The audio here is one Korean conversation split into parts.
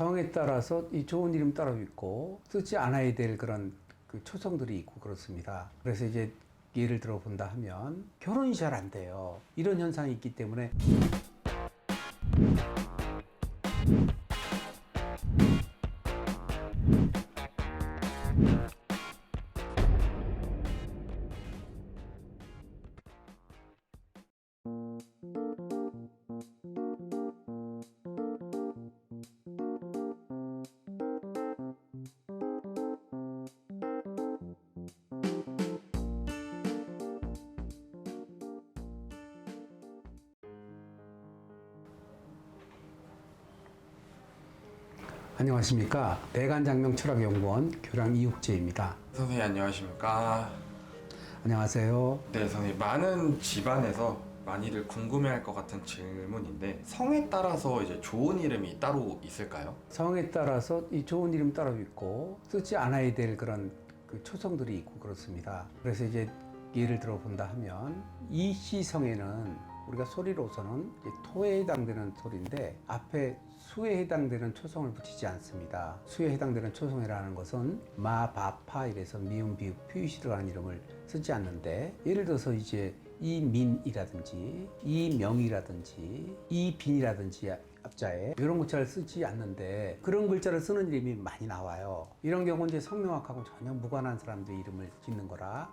성에 따라서 이 좋은 이름 따로 있고 쓰지 않아야 될 그런 그 초성들이 있고 그렇습니다. 그래서 이제 예를 들어 본다 하면 결혼이 잘 안 돼요. 이런 현상이 있기 때문에 안녕하십니까 대간장명 철학연구원 교량 이육재입니다. 선생님 안녕하십니까? 안녕하세요. 네, 선생님 많은 집안에서 많이들 궁금해할 것 같은 질문인데 성에 따라서 이제 좋은 이름이 따로 있을까요? 성에 따라서 이 좋은 이름 따로 있고 쓰지 않아야 될 그런 그 초성들이 있고 그렇습니다. 그래서 이제 예를 들어 본다 하면 이씨 성에는 우리가 소리로서는 토에 해당되는 소리인데 앞에 수에 해당되는 초성을 붙이지 않습니다. 수에 해당되는 초성이라는 것은 마, 바, 파 이래서 미음, 비읍, 피유시 들어가는 이름을 쓰지 않는데 예를 들어서 이제 이민이라든지 이명이라든지 이빈이라든지 앞자에 이런 글자를 쓰지 않는데 그런 글자를 쓰는 이름이 많이 나와요. 이런 경우는 이제 성명학하고 전혀 무관한 사람들의 이름을 짓는 거라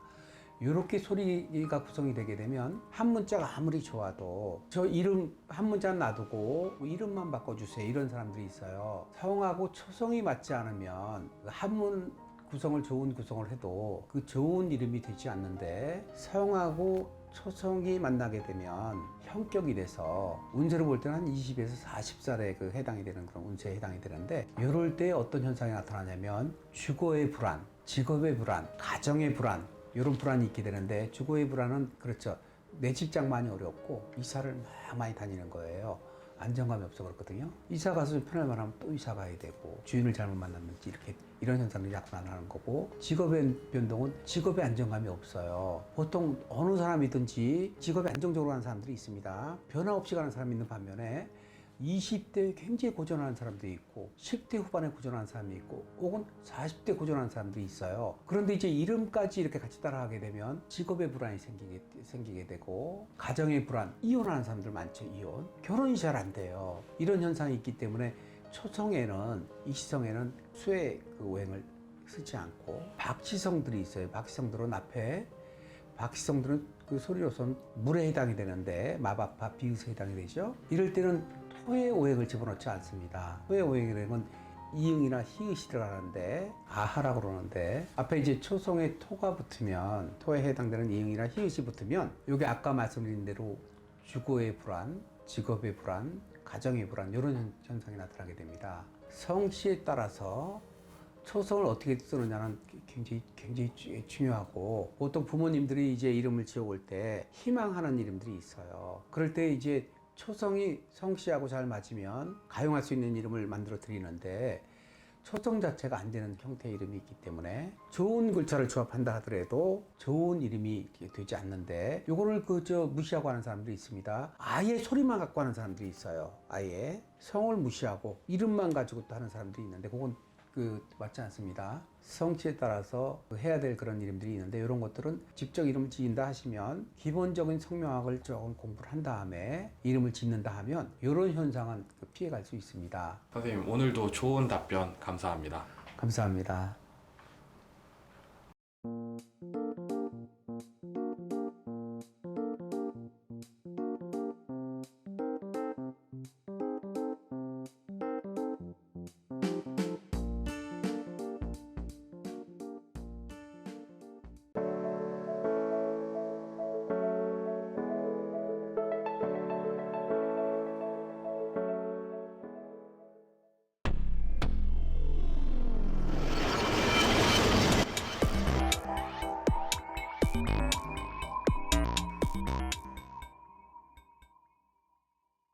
이렇게 소리가 구성이 되게 되면 한 문자가 아무리 좋아도 저 이름 한 문자 놔두고 이름만 바꿔주세요 이런 사람들이 있어요. 성하고 초성이 맞지 않으면 한문 구성을 좋은 구성을 해도 그 좋은 이름이 되지 않는데 성하고 초성이 만나게 되면 현격이 돼서 운세를 볼 때는 한 20에서 40살에 그 해당이 되는 그런 운세에 해당이 되는데 이럴 때 어떤 현상이 나타나냐면 주거의 불안, 직업의 불안, 가정의 불안 이런 불안이 있게 되는데 주거의 불안은 그렇죠 내 직장만이 어렵고 이사를 막 많이 다니는 거예요. 안정감이 없어 그렇거든요. 이사 가서 좀 편할 만하면 또 이사 가야 되고 주인을 잘못 만났는지 이렇게 이런 자꾸 나타나는 거고 직업의 변동은 직업의 안정감이 없어요. 보통 어느 사람이든지 직업에 안정적으로 가는 사람들이 있습니다. 변화 없이 가는 사람이 있는 반면에 20대에 굉장히 고전하는 사람도 있고 10대 후반에 고전하는 사람이 있고 혹은 40대 고전하는 사람들이 있어요. 그런데 이제 이름까지 이렇게 같이 따라가게 되면 직업의 불안이 생기게, 생기게 되고 가정의 불안, 이혼하는 사람들 많죠, 이혼. 결혼이 잘 안 돼요. 이런 현상이 있기 때문에 초성에는 이시성에는 수의 그 오행을 쓰지 않고 박시성들이 있어요. 박시성들은 앞에 박시성들은 그 소리로선 물에 해당이 되는데 마바파 비읍에 해당이 되죠. 이럴 때는 토의 오행을 집어넣지 않습니다. 토의 오행이라는 이응이나 히읗이 들어가는데 아하라고 그러는데 앞에 이제 초성에 토가 붙으면 토에 해당되는 이응이나 히읗이 붙으면 이게 아까 말씀드린 대로 주거의 불안, 직업의 불안, 가정의 불안 이런 현- 현상이 나타나게 됩니다. 성씨에 따라서 초성을 어떻게 쓰느냐는 굉장히 굉장히 주- 중요하고 보통 부모님들이 이제 이름을 지어올 때 희망하는 이름들이 있어요. 그럴 때 이제 초성이 성씨하고 잘 맞으면 가용할 수 있는 이름을 만들어 드리는데 초성 자체가 안 되는 형태의 이름이 있기 때문에 좋은 글자를 조합한다 하더라도 좋은 이름이 되지 않는데 요거를 그저 무시하고 하는 사람들이 있습니다. 아예 소리만 갖고 하는 사람들이 있어요. 아예 성을 무시하고 이름만 가지고 또 하는 사람들이 있는데 그건 그 맞지 않습니다. 성취에 따라서 그 해야 될 그런 이름들이 있는데 이런 것들은 직접 이름을 지인다 하시면 기본적인 성명학을 조금 공부를 한 다음에 이름을 짓는다 하면 이런 현상은 그 피해갈 수 있습니다. 선생님 오늘도 좋은 답변 감사합니다. 감사합니다.